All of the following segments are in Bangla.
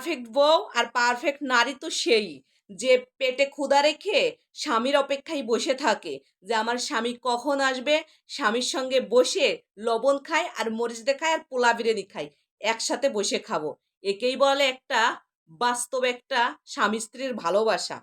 পারফেক্ট বউ আর পারফেক্ট নারী তো সেই, যে পেটে ক্ষুধা রেখে স্বামীর অপেক্ষায় বসে থাকে, যে আমার স্বামী কখন আসবে, স্বামীর সঙ্গে বসে লবণ খায় আর মরিচ দিয়ে খায় আর পোলা বিরিয়ানি খায়, একসাথে বসে খাব। একেই বলে একটা বাস্তব একটা স্বামী স্ত্রীর ভালোবাসা।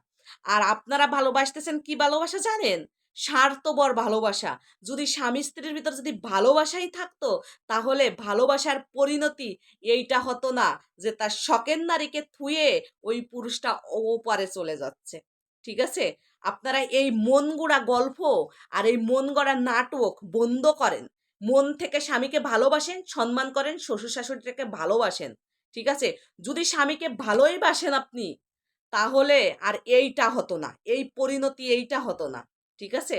আর আপনারা ভালোবাসতেছেন কি ভালোবাসা জানেন? স্বার্থপর ভালোবাসা। যদি স্বামী স্ত্রীর ভিতর যদি ভালোবাসাই থাকতো, তাহলে ভালোবাসার পরিণতি এইটা হতো না যে তার শখের নারীকে থুয়ে ওই পুরুষটা ওপারে চলে যাচ্ছে। ঠিক আছে? আপনারা এই মন গড়া গল্প আর এই মন গড়া নাটক বন্ধ করেন। মন থেকে স্বামীকে ভালোবাসেন, সম্মান করেন শ্বশুর শাশুড়িটাকে ভালোবাসেন। ঠিক আছে? যদি স্বামীকে ভালোই বাসেন আপনি, তাহলে আর এইটা হতো না। এই পরিণতি এইটা হতো না। ঠিক আছে?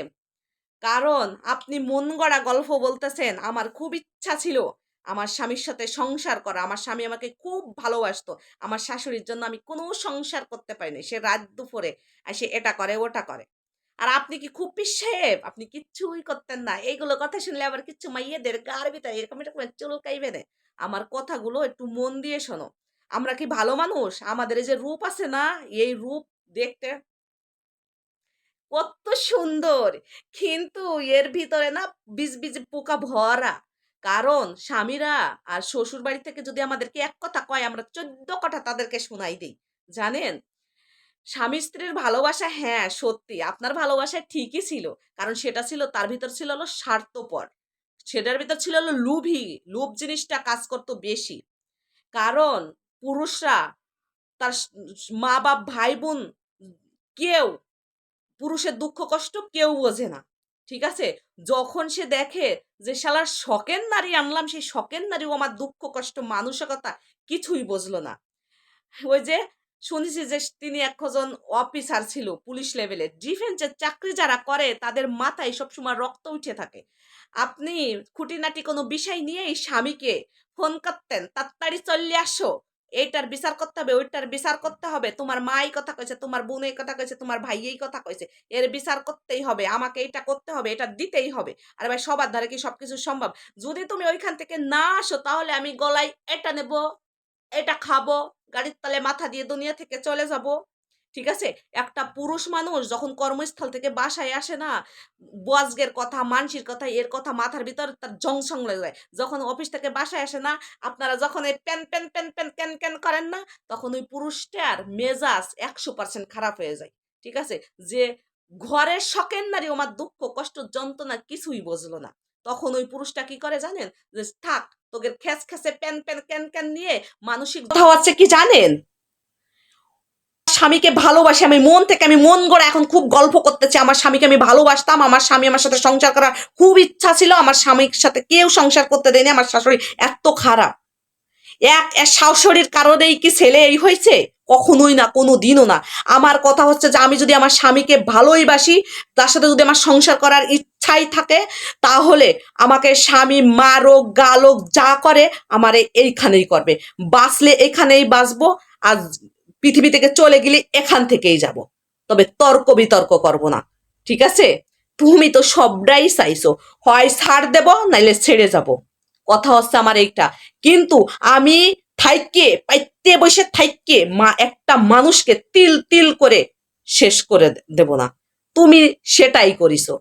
কারণ আপনি মন গড়া গল্প বলতেছেন, আমার খুব ইচ্ছা ছিল। আমার স্বামীর সাথে সংসার করা, আমার স্বামী আমাকে খুব ভালোবাসতো। আমার শাশুড়ির জন্য আমি কোনো সংসার করতে পারিনি। সে রাত দুপুরে সে এটা করে, ওটা করে। আর আপনি কি খুব সাহেব আপনি কিচ্ছুই করতেন না। এইগুলো কথা শুনলে আবার কিচ্ছু মাইয়েদের গার ভিতরে এরকম এরকম চুলকাইবে না। আমার কথাগুলো একটু মন দিয়ে শোনো। আমরা কি ভালো মানুষ? আমাদের এই যে রূপ আছে না, এই রূপ দেখতে কত সুন্দর। কিন্তু এর ভিতরে না বিজ বিজ পোকা ভরা। কারণ স্বামীরা আর শ্বশুর বাড়ি থেকে যদি আমাদেরকে এক কথা কয়, আমরা চোদ্দ কথা তাদেরকে শোনাই দিই। জানেন? স্বামী স্ত্রীর ভালোবাসা হ্যাঁ সত্যি। আপনার ভালোবাসা ঠিকই ছিল। কারণ সেটা ছিল, তার ভিতর ছিল হলো স্বার্থপর। সেটার ভিতর ছিল হলো লুভি। লুভ জিনিসটা কাজ করতো বেশি। কারণ পুরুষরা তার মা বাপ ভাই বোন কেউ পুরুষের দুঃখ কষ্ট কেউ বোঝে না, ঠিক আছে? যখন সে দেখে যে শালার শখের নারী আনলাম, সেই শখের নারীও আমার দুঃখ কষ্ট, মানসিকতা কিছুই বুঝলো না। ওই যে শুনেছি যে তিনি একজন অফিসার ছিল পুলিশ লেভেলে ডিফেন্সের চাকরি যারা করে তাদের মাথায় সবসময় রক্ত উঠে থাকে। আপনি খুঁটিনাটি কোনো বিষয় নিয়েই স্বামীকে ফোন করতেন, তাড়াতাড়ি চলে আসো। এইটার বিচার করতে হবে, ওইটার বিচার করতে হবে। তোমার মাই কথা কয়েছে তোমার বোনের কথা কয়েছে তোমার ভাই এই কথা কয়েছে এর বিচার করতেই হবে, আমাকে এটা করতে হবে, এটা দিতেই হবে। আর ভাই, সবার ধারে কি সবকিছু সম্ভব? যদি তুমি ওইখান থেকে না আসো, তাহলে আমি গলায় এটা নেব, এটা খাব, গাড়ির তলে মাথা দিয়ে দুনিয়া থেকে চলে যাব। ঠিক আছে? একটা পুরুষ মানুষ যখন কর্মস্থল থেকে বাসায় আসে না বজগের কথা, মানসির কথা, এর কথা মাথার ভিতর তার জংসং লেগে যায়। যখন অফিস থেকে বাসায় আসে না, আপনারা যখন এই প্যান প্যান প্যান প্যান, ক্যান ক্যান করেন না, তখন ওই পুরুষটার মেজাজ একশো পার্সেন্ট খারাপ হয়ে যায়। ঠিক আছে? যে ঘরের শখের নারী আমার দুঃখ, কষ্ট, যন্ত্রণা কিছুই বুঝলো না। তখন ওই পুরুষটা কি করে জানেন? যে থাক, তোকে খেস খেসে প্যান প্যান, ক্যান ক্যান নিয়ে মানসিক কথা হচ্ছে কি জানেন? স্বামীকে ভালোবাসি, আমি মন থেকে, আমি মন গড়ে এখন খুব গল্প করতেছি। আমার স্বামীকে আমি ভালোবাসতাম, আমার স্বামী আমার সাথে সংসার করার খুব ইচ্ছা ছিল, আমার স্বামীর সাথে কেউ সংসার করতে দেয়নি, আমার শাশুড়ি এত খারাপ। এক শাশুড়ির কারণেই কি ছেলে এই হয়েছে? কখনোই না কোনো দিনও না। আমার কথা হচ্ছে যে, আমি যদি আমার স্বামীকে ভালোই বাসি তার সাথে যদি আমার সংসার করার ইচ্ছাই থাকে, তাহলে আমাকে স্বামী মারোক, গালোক, যা করে, আমার এইখানেই করবে। বাঁচলে এখানেই বাঁচবো আর পৃথিবী থেকে চলে গেলে এখান থেকেই যাব। তবে তর্ক বিতর্ক করব না, ঠিক আছে? তুমি তো সবটাই চাইছো। হয় ছাড় দেব, নাইলে ছেড়ে যাব। কথা হচ্ছে আমার এইটা। কিন্তু আমি থাইকে, পাইতে বসে থাইকে মা একটা মানুষকে তিল তিল করে শেষ করে দেব না। তুমি সেটাই করিছো।